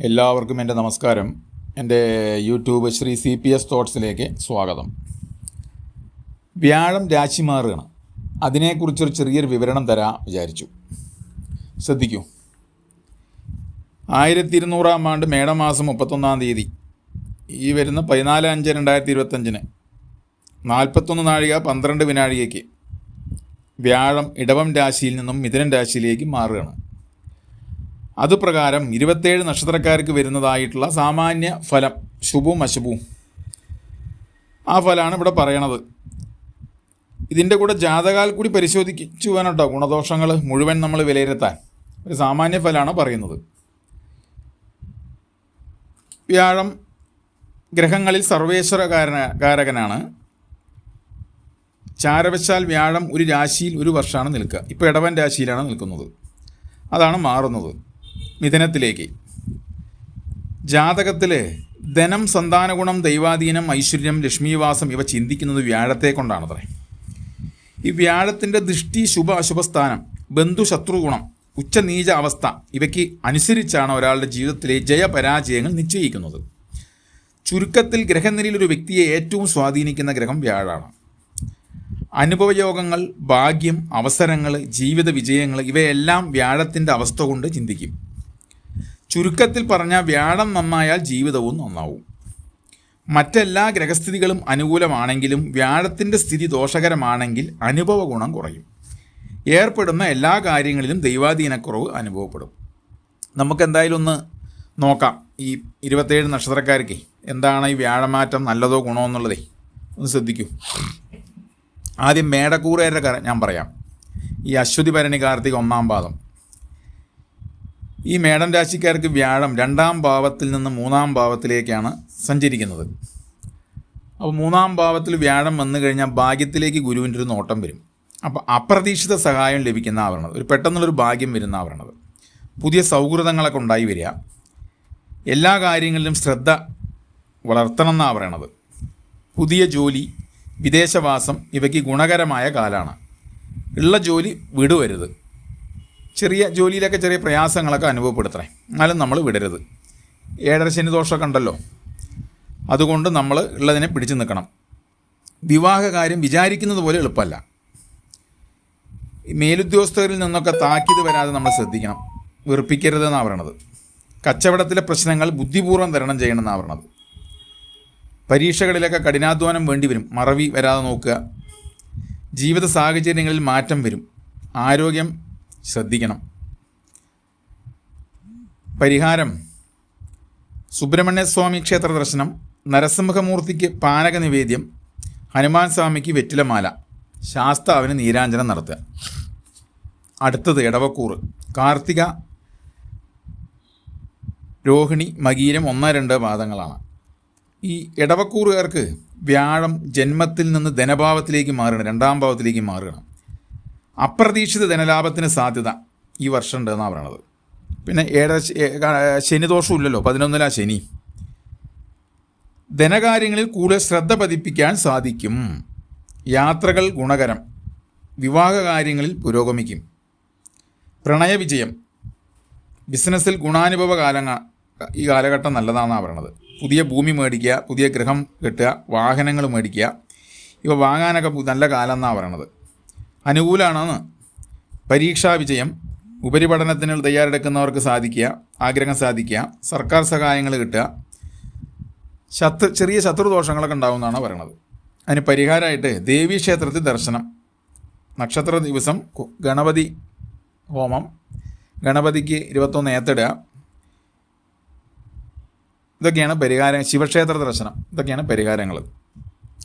എല്ലാവർക്കും എന്റെ നമസ്കാരം. എന്റെ YouTube Sree C P S തോട്ട്സിലേക്ക് സ്വാഗതം. വ്യാഴം രാശി മാറുകയാണ്. അതിനെക്കുറിച്ചൊരു ചെറിയൊരു വിവരണം തരാൻ വിചാരിച്ചു. ശ്രദ്ധിക്കൂ. ആയിരത്തി ഇരുന്നൂറാം ആണ്ട് മേടമാസം മുപ്പത്തൊന്നാം തീയതി. ഈ വരുന്ന പതിനാല് അഞ്ച് രണ്ടായിരത്തി ഇരുപത്തഞ്ചിന് നാൽപ്പത്തൊന്ന് നാഴിക പന്ത്രണ്ട് വിനാഴികയ്ക്ക്. വ്യാഴം ഇടവം രാശിയിൽ നിന്നും മിഥുനം രാശിയിലേക്ക് മാറുകയാണ്. അതുപ്രകാരം ഇരുപത്തേഴ് നക്ഷത്രക്കാർക്ക് വരുന്നതായിട്ടുള്ള സാമാന്യ ഫലം ശുഭവും അശുഭവും ആ ഫലമാണ് ഇവിടെ പറയണത്. ഇതിന്റെ കൂടെ ജാതകാൽ കൂടി പരിശോധിച്ചു വേണം കേട്ടോ ഗുണദോഷങ്ങൾ മുഴുവൻ നമ്മൾ വിലയിരുത്താൻ. ഒരു സാമാന്യ ഫലമാണ് പറയുന്നത്. വ്യാഴം ഗ്രഹങ്ങളിൽ സർവേശ്വര കാരകനാണ് ചാരവശാൽ വ്യാഴം ഒരു രാശിയിൽ ഒരു വർഷമാണ് നിൽക്കുക. ഇപ്പോൾ ഇടവൻ രാശിയിലാണ് നിൽക്കുന്നത്. അതാണ് മാറുന്നത്. മിഥുനത്തിലേക്ക്. ജാതകത്തിൽ ധനം സന്താനഗുണം ദൈവാധീനം ഐശ്വര്യം ലക്ഷ്മീവാസം ഇവ ചിന്തിക്കുന്നത് വ്യാഴത്തെ കൊണ്ടാണത്രേ. ഈ വ്യാഴത്തിന്റെ ദൃഷ്ടി ശുഭ അശുഭസ്ഥാനം ബന്ധുശത്രുഗുണം ബന്ധു ശത്രുഗുണം ഉച്ചനീച അവസ്ഥ ഇവയ്ക്ക് അനുസരിച്ചാണ് ഒരാളുടെ ജീവിതത്തിലെ ജയപരാജയങ്ങൾ നിശ്ചയിക്കുന്നത്. ചുരുക്കത്തിൽ ഗ്രഹനിലയിൽ ഒരു വ്യക്തിയെ ഏറ്റവും സ്വാധീനിക്കുന്ന ഗ്രഹം വ്യാഴാണ്. അനുഭവയോഗങ്ങൾ ഭാഗ്യം അവസരങ്ങൾ ജീവിത വിജയങ്ങൾ ഇവയെല്ലാം വ്യാഴത്തിന്റെ അവസ്ഥ കൊണ്ട് ചിന്തിക്കും. ചുരുക്കത്തിൽ പറഞ്ഞാൽ വ്യാഴം നന്നായാൽ ജീവിതവും നന്നാവും. മറ്റെല്ലാ ഗ്രഹസ്ഥിതികളും അനുകൂലമാണെങ്കിലും വ്യാഴത്തിന്റെ സ്ഥിതി ദോഷകരമാണെങ്കിൽ അനുഭവ ഗുണം കുറയും. ഏർപ്പെടുന്ന എല്ലാ കാര്യങ്ങളിലും ദൈവാധീനക്കുറവ് അനുഭവപ്പെടും. നമുക്കെന്തായാലും ഒന്ന് നോക്കാം. ഈ ഇരുപത്തേഴ് നക്ഷത്രക്കാർക്ക് എന്താണ് ഈ വ്യാഴമാറ്റം നല്ലതോ ഗുണമോ എന്നുള്ളതേ? ഒന്ന് ശ്രദ്ധിക്കൂ. ആദ്യം മേടക്കൂറുകാരുടെ ഞാൻ പറയാം. ഈ അശ്വതി ഭരണി കാർത്തിക ഒന്നാം പാദം. ഈ മേടം രാശിക്കാർക്ക് വ്യാഴം രണ്ടാം ഭാവത്തിൽ നിന്ന് മൂന്നാം ഭാവത്തിലേക്കാണ് സഞ്ചരിക്കുന്നത്. അപ്പോൾ മൂന്നാം ഭാവത്തിൽ വ്യാഴം വന്നു കഴിഞ്ഞാൽ ഭാഗ്യത്തിലേക്ക് ഗുരുവിന്റെ ഒരു നോട്ടം വരും. അപ്പോൾ അപ്രതീക്ഷിത സഹായം ലഭിക്കുന്ന ആവരണത് ഒരു പെട്ടെന്നുള്ളൊരു ഭാഗ്യം വരുന്ന ആവരണത് പുതിയ സൗഹൃദങ്ങളൊക്കെ ഉണ്ടായി വരിക. എല്ലാ കാര്യങ്ങളിലും ശ്രദ്ധ വളർത്തണം എന്നാണ് പറയണത്. പുതിയ ജോലി വിദേശവാസം ഇവയ്ക്ക് ഗുണകരമായ കാലമാണ് ഉള്ള ജോലി വിടുവരുത്. ചെറിയ ജോലിയിലൊക്കെ ചെറിയ പ്രയാസങ്ങളൊക്കെ അനുഭവപ്പെടുത്തണേ. എന്നാലും നമ്മൾ വിടരുത്. ഏഴര ശനി ദോഷമൊക്കെ ഉണ്ടല്ലോ. അതുകൊണ്ട് നമ്മൾ ഉള്ളതിനെ പിടിച്ചു നിൽക്കണം. വിവാഹ കാര്യം വിചാരിക്കുന്നത് പോലെ എളുപ്പമല്ല. മേലുദ്യോഗസ്ഥരിൽ നിന്നൊക്കെ താക്കീത് വരാതെ നമ്മൾ ശ്രദ്ധിക്കണം. വെറുപ്പിക്കരുതെന്നാണ് പറയണത്. കച്ചവടത്തിലെ പ്രശ്നങ്ങൾ ബുദ്ധിപൂർവം തരണം ചെയ്യണമെന്നാണ് പറയണത്. പരീക്ഷകളിലൊക്കെ കഠിനാധ്വാനം വേണ്ടി വരും. മറവി വരാതെ നോക്കുക. ജീവിത സാഹചര്യങ്ങളിൽ മാറ്റം വരും. ആരോഗ്യം ശ്രദ്ധിക്കണം. പരിഹാരം. സുബ്രഹ്മണ്യസ്വാമി ക്ഷേത്ര ദർശനം നരസിംഹമൂർത്തിക്ക് പാനക നിവേദ്യം ഹനുമാൻ സ്വാമിക്ക് വെറ്റിലമാല ശാസ്താവിന് നീരാഞ്ജനം നടത്തുക. അടുത്തത് ഇടവക്കൂറ് കാർത്തിക രോഹിണി മകീരം ഒന്ന് രണ്ട് പാദങ്ങളാണ്. ഈ ഇടവക്കൂറുകാർക്ക് വ്യാഴം ജന്മത്തിൽ നിന്ന് ധനഭാവത്തിലേക്ക് മാറുകയാണ് രണ്ടാം ഭാവത്തിലേക്ക് മാറുകയാണ്. അപ്രതീക്ഷിത ധനലാഭത്തിന് സാധ്യത ഈ വർഷം ഉണ്ടെന്നാണ് പറയണത്. പിന്നെ ഏഴ ശനിദോഷവും ഇല്ലല്ലോ പതിനൊന്നിലാ ശനി. ധനകാര്യങ്ങളിൽ കൂടുതൽ ശ്രദ്ധ പതിപ്പിക്കാൻ സാധിക്കും. യാത്രകൾ ഗുണകരം വിവാഹ കാര്യങ്ങളിൽ പുരോഗമിക്കും. പ്രണയവിജയം ബിസിനസ്സിൽ ഗുണാനുഭവ കാലങ്ങ ഈ കാലഘട്ടം നല്ലതാണെന്നാണ് പറയണത്. പുതിയ ഭൂമി മേടിക്കുക പുതിയ ഗൃഹം കെട്ടുക വാഹനങ്ങൾ മേടിക്കുക ഇവ വാങ്ങാനൊക്കെ നല്ല കാലം എന്നാണ് പറയണത്. അനുകൂലമാണെന്ന് പരീക്ഷാ വിജയം ഉപരിപഠനത്തിന് തയ്യാറെടുക്കുന്നവർക്ക് സാധിക്കുക ആഗ്രഹം സാധിക്കുക സർക്കാർ സഹായങ്ങൾ കിട്ടുക ശത്രു ചെറിയ ശത്രുദോഷങ്ങളൊക്കെ ഉണ്ടാകുമെന്നാണ് പറയണത്. അതിന് പരിഹാരമായിട്ട് ദേവീക്ഷേത്രത്തിൽ ദർശനം. നക്ഷത്ര ദിവസം ഗണപതി ഹോമം ഗണപതിക്ക് ഇരുപത്തൊന്ന് ഏത്തിടുക. ഇതൊക്കെയാണ് പരിഹാരം ശിവക്ഷേത്ര ദർശനം. ഇതൊക്കെയാണ് പരിഹാരങ്ങൾ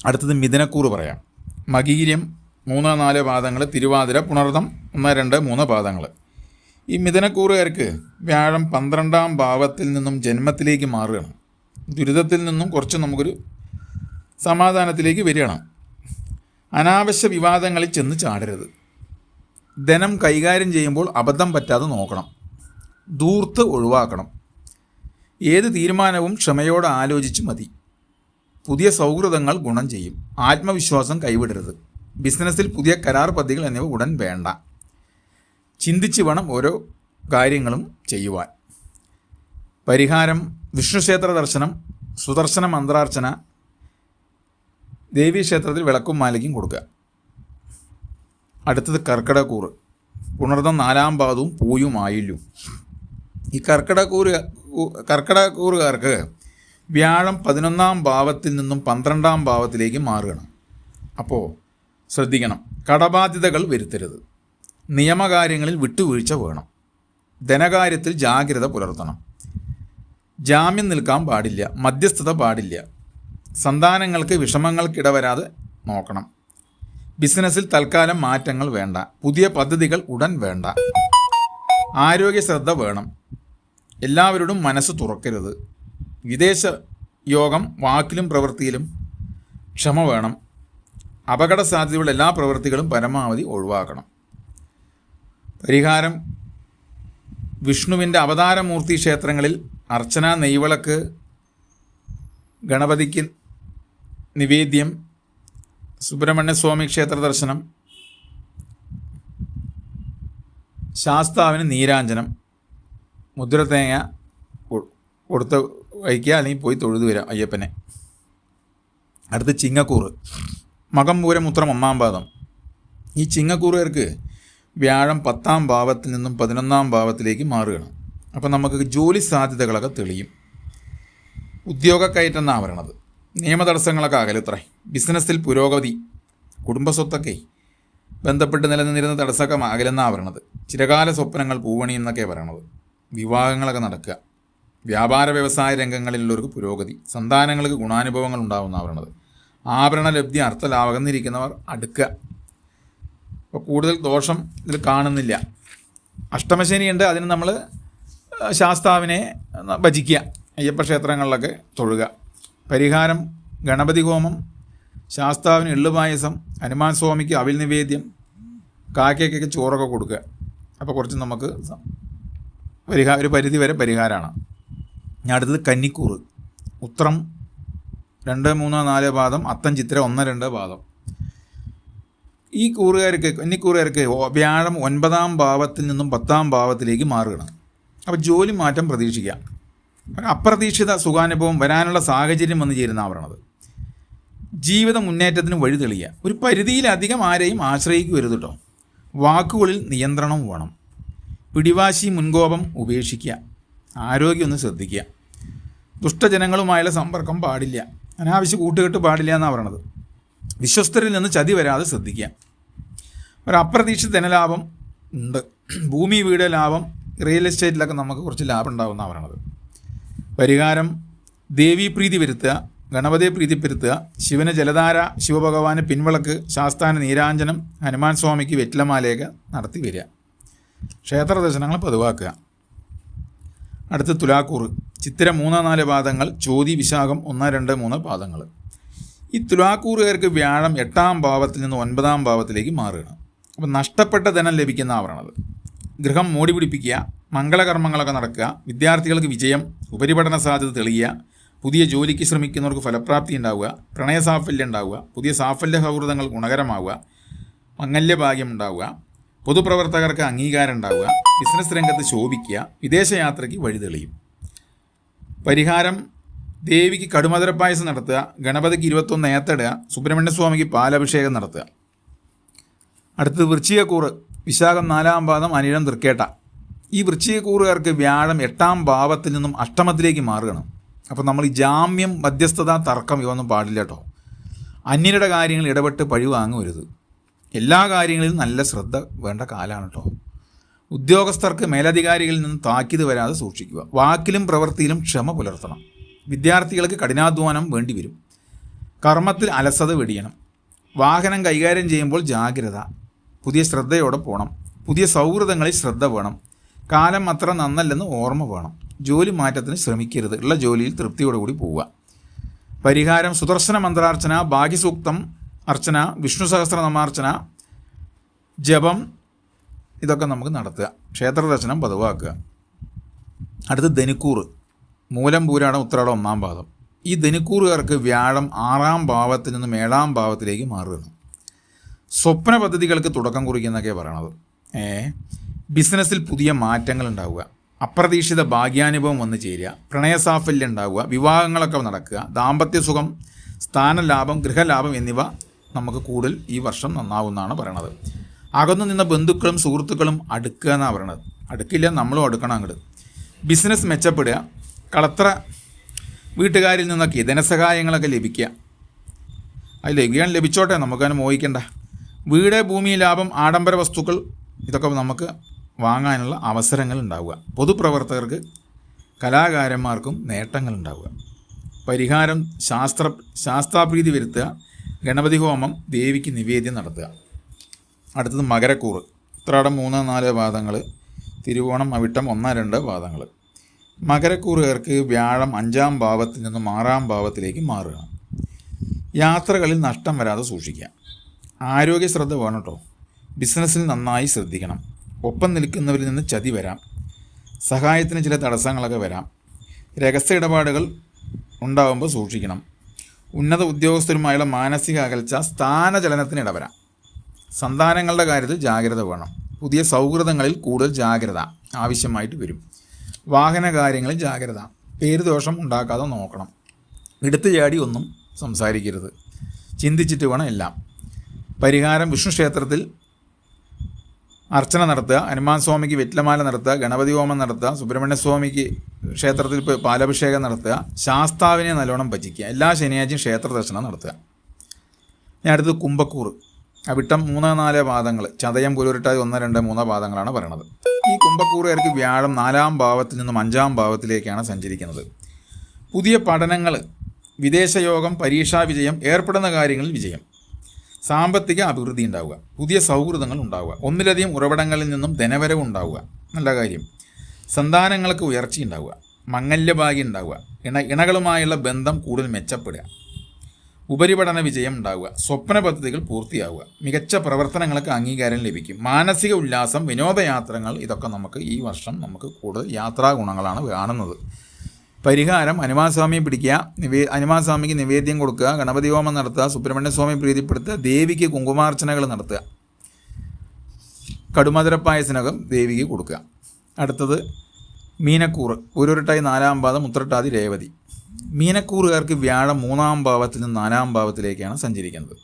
അടുത്തത് മിഥുനക്കൂറ് പറയാം. മകീര്യം മൂന്ന് നാല് പാദങ്ങൾ തിരുവാതിര പുണർദം ഒന്ന് രണ്ട് മൂന്ന് പാദങ്ങൾ ഈ മിഥുനക്കൂറുകാർക്ക് വ്യാഴം പന്ത്രണ്ടാം ഭാവത്തിൽ നിന്നും ജന്മത്തിലേക്ക് മാറുകയാണ്. ദുരിതത്തിൽ നിന്നും കുറച്ച് നമുക്കൊരു സമാധാനത്തിലേക്ക് വരികയാണ്. അനാവശ്യ വിവാദങ്ങളിൽ ചെന്ന് ചാടരുത്. ധനം കൈകാര്യം ചെയ്യുമ്പോൾ അബദ്ധം പറ്റാതെ നോക്കണം. ദൂർത്ത് ഒഴിവാക്കണം. ഏത് തീരുമാനവും ക്ഷമയോടെ ആലോചിച്ച് മതി. പുതിയ സൗഹൃദങ്ങൾ ഗുണം ചെയ്യും. ആത്മവിശ്വാസം കൈവിടരുത്. ബിസിനസ്സിൽ പുതിയ കരാർ പദ്ധതികൾ എന്നിവ ഉടൻ വേണ്ട. ചിന്തിച്ച് വേണം ഓരോ കാര്യങ്ങളും ചെയ്യുവാൻ. പരിഹാരം വിഷ്ണുക്ഷേത്ര ദർശനം സുദർശന മന്ത്രാർച്ചന ദേവീക്ഷേത്രത്തിൽ വിളക്കും മാലയ്ക്കും കൊടുക്കുക. അടുത്തത് കർക്കിടക്കൂറ് പുണർന്ന നാലാം പാദവും പൂയും ആയില്ലും. ഈ കർക്കിടക്കൂറ് കർക്കിടകൂറുകാർക്ക് വ്യാഴം പതിനൊന്നാം ഭാവത്തിൽ നിന്നും പന്ത്രണ്ടാം ഭാവത്തിലേക്ക് മാറുകയാണ്. അപ്പോൾ ശ്രദ്ധിക്കണം. കടബാധ്യതകൾ വരുത്തരുത്. നിയമകാര്യങ്ങളിൽ വിട്ടുവീഴ്ച വേണം. ധനകാര്യത്തിൽ ജാഗ്രത പുലർത്തണം. ജാമ്യം നിൽക്കാൻ പാടില്ല. മധ്യസ്ഥത പാടില്ല. സന്താനങ്ങൾക്ക് വിഷമങ്ങൾക്കിടവരാതെ നോക്കണം. ബിസിനസ്സിൽ തൽക്കാലം മാറ്റങ്ങൾ വേണ്ട. പുതിയ പദ്ധതികൾ ഉടൻ വേണ്ട. ആരോഗ്യ ശ്രദ്ധ വേണം. എല്ലാവരോടും മനസ്സ് തുറക്കരുത്. വിദേശ യോഗം വാക്കിലും പ്രവൃത്തിയിലും ക്ഷമ വേണം. അപകട സാധ്യതയുള്ള എല്ലാ പ്രവൃത്തികളും പരമാവധി ഒഴിവാക്കണം. പരിഹാരം വിഷ്ണുവിന്റെ അവതാരമൂർത്തി ക്ഷേത്രങ്ങളിൽ അർച്ചന നെയ്വിളക്ക് ഗണപതിക്ക് നിവേദ്യം സുബ്രഹ്മണ്യസ്വാമി ക്ഷേത്ര ദർശനം ശാസ്താവിന് നീരാഞ്ജനം മുദ്ര തേങ്ങ കൊടുത്ത് വഹിക്കുക അല്ലെങ്കിൽ പോയി തൊഴുതു വരാം അയ്യപ്പനെ. അടുത്ത് ചിങ്ങക്കൂറ്. മകം പൂരം ഉത്രം ഒന്നാം പാദം. ഈ ചിങ്ങക്കൂറുകാർക്ക് വ്യാഴം പത്താം ഭാവത്തിൽ നിന്നും പതിനൊന്നാം ഭാവത്തിലേക്ക് മാറുകയാണ്. അപ്പോൾ നമുക്ക് ജോലി സാധ്യതകളൊക്കെ തെളിയും. ഉദ്യോഗ കയറ്റെന്നാണ് പറയണത്? നിയമതടസ്സങ്ങളൊക്കെ അകലത്രേ. ബിസിനസ്സിൽ പുരോഗതി കുടുംബസ്വത്തൊക്കെ ബന്ധപ്പെട്ട് നിലനിന്നിരുന്ന തടസ്സമൊക്കെ അകലെന്നാണ് പറയണത്? ചിരകാല സ്വപ്നങ്ങൾ പൂവണി എന്നൊക്കെ പറയണത്. വിവാഹങ്ങളൊക്കെ നടക്കുക. വ്യാപാര വ്യവസായ രംഗങ്ങളിലുള്ളവർക്ക് പുരോഗതി സന്താനങ്ങൾക്ക് ഗുണാനുഭവങ്ങൾ ഉണ്ടാവുന്ന പറയണത്. ആഭരണ ലബ്ധി അർത്ഥലാവകന്നിരിക്കുന്നവർ അടുക്കുക. അപ്പോൾ കൂടുതൽ ദോഷം ഇതിൽ കാണുന്നില്ല. അഷ്ടമശനിയുണ്ട് അതിന് നമ്മൾ ശാസ്താവിനെ ഭജിക്കുക. അയ്യപ്പ ക്ഷേത്രങ്ങളിലൊക്കെ തൊഴുക. പരിഹാരം ഗണപതി ഹോമം ശാസ്താവിന് എള്ളുപായസം ഹനുമാൻ സ്വാമിക്ക് അവിൽ നിവേദ്യം കാക്കയ്ക്കൊക്കെ ചോറൊക്കെ കൊടുക്കുക. അപ്പോൾ കുറച്ച് നമുക്ക് പരിഹാര പരിഹാ ഒരു പരിധി വരെ പരിഹാരമാണ് അടുത്തത് കന്നിക്കൂറ്. ഉത്രം രണ്ട് മൂന്ന് നാല് പാദം അത്തം ചിത്ര ഒന്ന് രണ്ട് പാദം. ഈ കൂറുകാർക്ക് കന്നിക്കൂറുകാർക്ക് കൂറുകാർക്ക് വ്യാഴം ഒൻപതാം ഭാവത്തിൽ നിന്നും പത്താം ഭാവത്തിലേക്ക് മാറുകയാണ്. അപ്പോൾ ജോലി മാറ്റം പ്രതീക്ഷിക്കാം. അപ്രതീക്ഷിത സുഖാനുഭവം വരാനുള്ള സാഹചര്യം വന്നു ചേരുന്ന ആവരണത് ജീവിത മുന്നേറ്റത്തിന് വഴി തെളിയുക. ഒരു പരിധിയിലധികം ആരെയും ആശ്രയിക്കരുത് കേട്ടോ വാക്കുകളിൽ നിയന്ത്രണം വേണം. പിടിവാശി മുൻകോപം ഉപേക്ഷിക്കുക. ആരോഗ്യം ഒന്ന് ശ്രദ്ധിക്കുക. ദുഷ്ടജനങ്ങളുമായുള്ള സമ്പർക്കം പാടില്ല. അനാവശ്യ കൂട്ടുകെട്ട് പാടില്ല എന്നാണ് പറയണത്. വിശ്വസ്തരിൽ നിന്ന് ചതി വരാതെ ശ്രദ്ധിക്കുക. ഒരു അപ്രതീക്ഷിത ധനലാഭം ഉണ്ട്. ഭൂമി വീട് ലാഭം റിയൽ എസ്റ്റേറ്റിലൊക്കെ നമുക്ക് കുറച്ച് ലാഭം ഉണ്ടാവും എന്നാണ് പറയണത്. പരിഹാരം ദേവീപ്രീതി വരുത്തുക ഗണപതിയെ പ്രീതിപ്പെടുത്തുക ശിവന് ജലധാര ശിവഭഗവാന് പിൻവിളക്ക് ശാസ്താന നീരാഞ്ജനം ഹനുമാൻ സ്വാമിക്ക് വെറ്റിലമാലയൊക്കെ നടത്തി വരിക. ക്ഷേത്ര ദർശനങ്ങൾ പതിവാക്കുക. അടുത്ത് തുലാക്കൂറ്. ചിത്തിര മൂന്ന് നാല് പാദങ്ങൾ ചോതി വിശാഖം ഒന്ന് രണ്ട് മൂന്ന് പാദങ്ങൾ. ഈ തുലാക്കൂറുകാർക്ക് വ്യാഴം എട്ടാം ഭാവത്തിൽ നിന്ന് ഒൻപതാം ഭാവത്തിലേക്ക് മാറുകയാണ്. അപ്പം നഷ്ടപ്പെട്ട ധനം ലഭിക്കുന്ന ആവരണത് ഗൃഹം മോടി പിടിപ്പിക്കുക മംഗളകർമ്മങ്ങളൊക്കെ നടക്കുക വിദ്യാർത്ഥികൾക്ക് വിജയം ഉപരിപഠന സാധ്യത തെളിയുക പുതിയ ജോലിക്ക് ശ്രമിക്കുന്നവർക്ക് ഫലപ്രാപ്തി ഉണ്ടാവുക പ്രണയ സാഫല്യം ഉണ്ടാവുക പുതിയ സാഫല്യ സൗഹൃദങ്ങൾ ഗുണകരമാവുക മംഗല്യഭാഗ്യം ഉണ്ടാവുക പൊതുപ്രവർത്തകർക്ക് അംഗീകാരം ഉണ്ടാവുക ബിസിനസ് രംഗത്ത് ശോഭിക്കുക വിദേശയാത്രയ്ക്ക് വഴിതെളിയും പരിഹാരം ദേവിക്ക് കടുമധുര പായസം നടത്തുക ഗണപതിക്ക് ഇരുപത്തൊന്ന് ഏത്തടുക സുബ്രഹ്മണ്യസ്വാമിക്ക് പാലഭിഷേകം നടത്തുക. അടുത്തത് വൃശ്ചികക്കൂറ് വിശാഖം നാലാം പാദം അനിഴം തൃക്കേട്ട. ഈ വൃശ്ചികക്കൂറുകാർക്ക് വ്യാഴം എട്ടാം ഭാവത്തിൽ നിന്നും അഷ്ടമത്തിലേക്ക് മാറുകയാണ്. അപ്പോൾ നമ്മൾ ഈ ജാമ്യം മധ്യസ്ഥത തർക്കം ഇവയൊന്നും പാടില്ല കേട്ടോ. അന്യരുടെ കാര്യങ്ങൾ ഇടപെട്ട് പഴി വാങ്ങരുത്. എല്ലാ കാര്യങ്ങളിലും നല്ല ശ്രദ്ധ വേണ്ട കാലമാണ് കേട്ടോ ഉദ്യോഗസ്ഥർക്ക് മേലധികാരികളിൽ നിന്ന് താക്കീത് വരാതെ സൂക്ഷിക്കുക. വാക്കിലും പ്രവൃത്തിയിലും ക്ഷമ പുലർത്തണം. വിദ്യാർത്ഥികൾക്ക് കഠിനാധ്വാനം വേണ്ടിവരും കർമ്മത്തിൽ അലസത വെടിയണം. വാഹനം കൈകാര്യം ചെയ്യുമ്പോൾ ജാഗ്രത. പുതിയ ശ്രദ്ധയോടെ പോകണം പുതിയ സൗഹൃദങ്ങളിൽ ശ്രദ്ധ വേണം. കാലം അത്ര നന്നല്ലെന്ന് ഓർമ്മ വേണം. ജോലി മാറ്റത്തിന് ശ്രമിക്കരുത്. ഉള്ള ജോലിയിൽ തൃപ്തിയോടുകൂടി പോവുക. പരിഹാരം സുദർശന മന്ത്രാർച്ചന ഭാഗ്യസൂക്തം അർച്ചന വിഷ്ണു സഹസ്രനാമാർച്ചന ജപം ഇതൊക്കെ നമുക്ക് നടത്തുക. ക്ഷേത്ര ദർശനം പതിവാക്കുക. അടുത്ത് ധനുക്കൂർ. മൂലം പൂരാടം ഉത്രാടം ഒന്നാം പാദം. ഈ ധനുക്കൂറുകാർക്ക് വ്യാഴം ആറാം ഭാവത്തിൽ നിന്നും ഏഴാം ഭാവത്തിലേക്ക് മാറുന്നു സ്വപ്ന പദ്ധതികൾക്ക് തുടക്കം കുറിക്കുന്നൊക്കെ പറയണത്. ഏ ബിസിനസ്സിൽ പുതിയ മാറ്റങ്ങൾ ഉണ്ടാവുക. അപ്രതീക്ഷിത ഭാഗ്യാനുഭവം വന്നു ചേരുക. പ്രണയസാഫല്യം ഉണ്ടാവുക. വിവാഹങ്ങളൊക്കെ നടക്കുക. ദാമ്പത്യ സുഖം സ്ഥാനലാഭം ഗൃഹലാഭം എന്നിവ നമുക്ക് കൂടുതൽ ഈ വർഷം നന്നാവുമെന്നാണ് പറയണത്. അകന്നു നിന്ന ബന്ധുക്കളും സുഹൃത്തുക്കളും അടുക്കുക എന്നാണ് പറയണത്. അടുക്കില്ല നമ്മളും അടുക്കണം അങ്ങോട്ട് ബിസിനസ് മെച്ചപ്പെടുക കളത്ര വീട്ടുകാരിൽ നിന്നൊക്കെ ധനസഹായങ്ങളൊക്കെ ലഭിക്കുക. അത് ലഭിക്കാൻ ലഭിച്ചോട്ടെ നമുക്കതിനെ മോഹിക്കണ്ട. വീട് ഭൂമി ലാഭം ആഡംബര വസ്തുക്കൾ ഇതൊക്കെ നമുക്ക് വാങ്ങാനുള്ള അവസരങ്ങൾ ഉണ്ടാവുക. പൊതുപ്രവർത്തകർക്ക് കലാകാരന്മാർക്കും നേട്ടങ്ങൾ ഉണ്ടാവുക. പരിഹാരം ശാസ്ത്ര ശാസ്ത്രാപ്രീതി വരുത്തുക. ഗണപതി ഹോമം ദേവിക്ക് നിവേദ്യം നടത്തുക. അടുത്തത് മകരക്കൂറ്. ഉത്രാടം മൂന്ന് നാല് പാദങ്ങൾ തിരുവോണം അവിട്ടം ഒന്ന് രണ്ട് പാദങ്ങൾ മകരക്കൂറുകാർക്ക് വ്യാഴം അഞ്ചാം ഭാവത്തിൽ നിന്നും ആറാം ഭാവത്തിലേക്ക് മാറുക. യാത്രകളിൽ നഷ്ടം വരാതെ സൂക്ഷിക്കുക. ആരോഗ്യ ശ്രദ്ധ വേണം കേട്ടോ. ബിസിനസ്സിൽ നന്നായി ശ്രദ്ധിക്കണം. ഒപ്പം നിൽക്കുന്നവരിൽ നിന്ന് ചതി വരാം. സഹായത്തിന് ചില തടസ്സങ്ങളൊക്കെ വരാം. രഹസ്യ ഇടപാടുകൾ ഉണ്ടാകുമ്പോൾ സൂക്ഷിക്കണം. ഉന്നത ഉദ്യോഗസ്ഥരുമായുള്ള മാനസിക അകൽച്ച സ്ഥാനചലനത്തിന് ഇടവരാം. സന്താനങ്ങളുടെ കാര്യത്തിൽ ജാഗ്രത വേണം. പുതിയ സൗഹൃദങ്ങളിൽ കൂടുതൽ ജാഗ്രത ആവശ്യമായിട്ട് വരും. വാഹന കാര്യങ്ങളിൽ ജാഗ്രത. പേര് ദോഷം ഉണ്ടാക്കാതെ നോക്കണം. എടുത്തു ചാടി ഒന്നും സംസാരിക്കരുത്. ചിന്തിച്ചിട്ട് വേണം എല്ലാം. പരിഹാരം വിഷ്ണു ക്ഷേത്രത്തിൽ അർച്ചന നടത്തുക ഹനുമാൻ സ്വാമിക്ക് വെറ്റിലമാല നടത്തുക ഗണപതി ഹോമം നടത്തുക സുബ്രഹ്മണ്യ സ്വാമിക്ക് ക്ഷേത്രത്തിൽ പോയി പാലഭിഷേകം നടത്തുക ശാസ്താവിനെ നല്ലോണം ഭജിക്കുക എല്ലാ ശനിയാഴ്ചയും ക്ഷേത്ര ദർശനം നടത്തുക. ഞാൻ അടുത്തത് കുംഭക്കൂറ്. അവിട്ടം മൂന്ന് നാല് പാദങ്ങൾ ചതയം പുലൂരിട്ടായി ഒന്ന് രണ്ട് മൂന്ന് പാദങ്ങളാണ് പറയണത്. ഈ കുംഭക്കൂറുകാർക്ക് വ്യാഴം നാലാം ഭാവത്തിൽ നിന്നും അഞ്ചാം ഭാവത്തിലേക്കാണ് സഞ്ചരിക്കുന്നത്. പുതിയ പഠനങ്ങൾ വിദേശയോഗം പരീക്ഷാ വിജയം ഏർപ്പെടുന്ന കാര്യങ്ങളിൽ വിജയം. സാമ്പത്തിക അഭിവൃദ്ധി ഉണ്ടാവുക പുതിയ സൗഹൃദങ്ങൾ ഉണ്ടാവുക ഒന്നിലധികം ഉറവിടങ്ങളിൽ നിന്നും ധനവരവ് ഉണ്ടാവുക നല്ല കാര്യം. സന്താനങ്ങൾക്ക് ഉയർച്ച ഉണ്ടാവുക മംഗല്യഭാഗ്യം ഉണ്ടാവുക ഇണ ഇണകളുമായുള്ള ബന്ധം കൂടുതൽ മെച്ചപ്പെടുക. ഉപരിപഠന വിജയം ഉണ്ടാവുക സ്വപ്ന പദ്ധതികൾ പൂർത്തിയാവുക മികച്ച പ്രവർത്തനങ്ങൾക്ക് അംഗീകാരം ലഭിക്കും മാനസിക ഉല്ലാസം വിനോദയാത്രകൾ ഇതൊക്കെ നമുക്ക് ഈ വർഷം നമുക്ക് കൂടുതൽ യാത്രാ ഗുണങ്ങളാണ് കാണുന്നത്. പരിഹാരം ഹനുമാൻസ്വാമിയെ പിടിക്കുക നിവേ ഹനുമാൻസ്വാമിക്ക് നിവേദ്യം കൊടുക്കുക ഗണപതി ഹോമം നടത്തുക സുബ്രഹ്മണ്യസ്വാമി പ്രീതിപ്പെടുത്തുക ദേവിക്ക് കുങ്കുമാർച്ചനകൾ നടത്തുക. കടുമധുര പായസനകം ദേവിക്ക് കൊടുക്കുക. അടുത്തത് മീനക്കൂറ് ഒരുരുട്ടായി നാലാം പാദം ഉത്രട്ടാതി രേവതി. മീനക്കൂറുകാർക്ക് വ്യാഴം മൂന്നാം ഭാവത്തിൽ നിന്ന് നാലാം ഭാവത്തിലേക്കാണ് സഞ്ചരിക്കുന്നത്.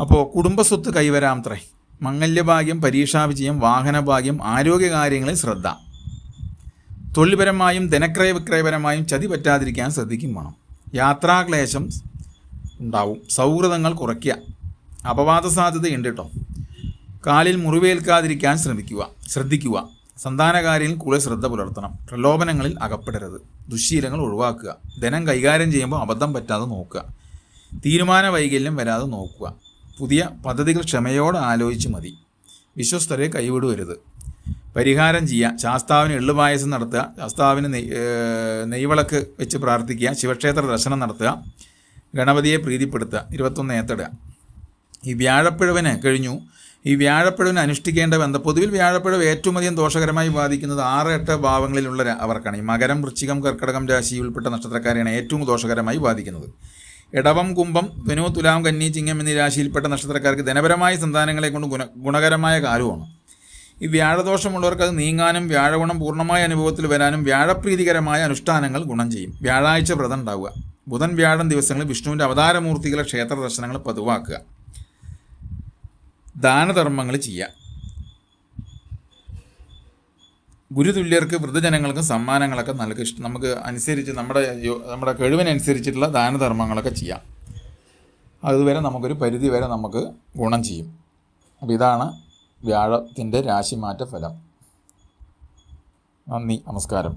അപ്പോൾ കുടുംബസ്വത്ത് കൈവരാം ത്രേ. മംഗല്യഭാഗ്യം പരീക്ഷാവിജയം വാഹനഭാഗ്യം ആരോഗ്യകാര്യങ്ങളിൽ ശ്രദ്ധ. തൊഴിൽപരമായും ധനക്രയ വിക്രയപരമായും ചതി പറ്റാതിരിക്കാൻ ശ്രദ്ധിക്കും വേണം. യാത്രാക്ലേശം ഉണ്ടാവും. സൗഹൃദങ്ങൾ കുറയ്ക്കുക. അപവാദ സാധ്യതയുണ്ട് കേട്ടോ. കാലിൽ മുറിവേൽക്കാതിരിക്കാൻ ശ്രമിക്കുക ശ്രദ്ധിക്കുക. സന്താനകാര്യങ്ങളിൽ കൂടുതൽ ശ്രദ്ധ പുലർത്തണം. പ്രലോഭനങ്ങളിൽ അകപ്പെടരുത്. ദുശ്ശീലങ്ങൾ ഒഴിവാക്കുക. ധനം കൈകാര്യം ചെയ്യുമ്പോൾ അബദ്ധം പറ്റാതെ നോക്കുക. തീരുമാന വൈകല്യം വരാതെ നോക്കുക. പുതിയ പദ്ധതികൾ ക്ഷമയോടെ ആലോചിച്ച് മതി. വിശ്വസ്തരെ കൈവിടുവരുത് പരിഹാരം ചെയ്യുക ശാസ്താവിന് എള്ളുപായസം നടത്തുക. ശാസ്താവിന് നെയ് നെയ്വിളക്ക് വെച്ച് പ്രാർത്ഥിക്കുക. ശിവക്ഷേത്ര ദർശനം നടത്തുക. ഗണപതിയെ പ്രീതിപ്പെടുത്തുക. ഇരുപത്തൊന്ന് ഏത്തിടുക. ഈ വ്യാഴപ്പിഴവിന് കഴിഞ്ഞു. ഈ വ്യാഴപ്പിഴവിന് അനുഷ്ഠിക്കേണ്ട ബന്ധ പൊതുവിൽ വ്യാഴപ്പിഴവ് ഏറ്റവും അധികം ദോഷകരമായി ബാധിക്കുന്നത് ആറ് എട്ട് ഭാവങ്ങളിലുള്ള അവർക്കാണ്. ഈ മകരം വൃശ്ചികം കർക്കടകം രാശി ഉൾപ്പെട്ട നക്ഷത്രക്കാരെയാണ് ഏറ്റവും ദോഷകരമായി ബാധിക്കുന്നത്. ഇടവം കുംഭം ധനു തുലാം കന്നി ചിങ്ങം എന്നീ രാശിയിൽപ്പെട്ട നക്ഷത്രക്കാർക്ക് ധനപരമായ സന്താനങ്ങളെ കൊണ്ട് ഗുണ ഗുണകരമായ കാലമാണ് ഈ വ്യാഴദോഷമുള്ളവർക്ക് അത് നീങ്ങാനും വ്യാഴഗുണം പൂർണമായ അനുഭവത്തിൽ വരാനും വ്യാഴപ്രീതികരമായ അനുഷ്ഠാനങ്ങൾ ഗുണം ചെയ്യും. വ്യാഴാഴ്ച വ്രതം ഉണ്ടാവുക. ബുധൻ വ്യാഴം ദിവസങ്ങളിൽ വിഷ്ണുവിന്റെ അവതാരമൂർത്തികളെ ക്ഷേത്ര ദർശനങ്ങൾ പതിവാക്കുക. ദാനധർമ്മങ്ങൾ ചെയ്യുക. ഗുരുതുല്യർക്ക് വൃദ്ധജനങ്ങൾക്ക് സമ്മാനങ്ങളൊക്കെ നൽകുക. ഇഷ്ടം നമുക്ക് അനുസരിച്ച് നമ്മുടെ നമ്മുടെ കഴിവിനനുസരിച്ചിട്ടുള്ള ദാനധർമ്മങ്ങളൊക്കെ ചെയ്യാം. അതുവരെ നമുക്കൊരു പരിധി വരെ നമുക്ക് ഗുണം ചെയ്യും. അപ്പോൾ ഇതാണ് വ്യാഴത്തിന്റെ രാശിമാറ്റ ഫലം നന്ദി. നമസ്കാരം.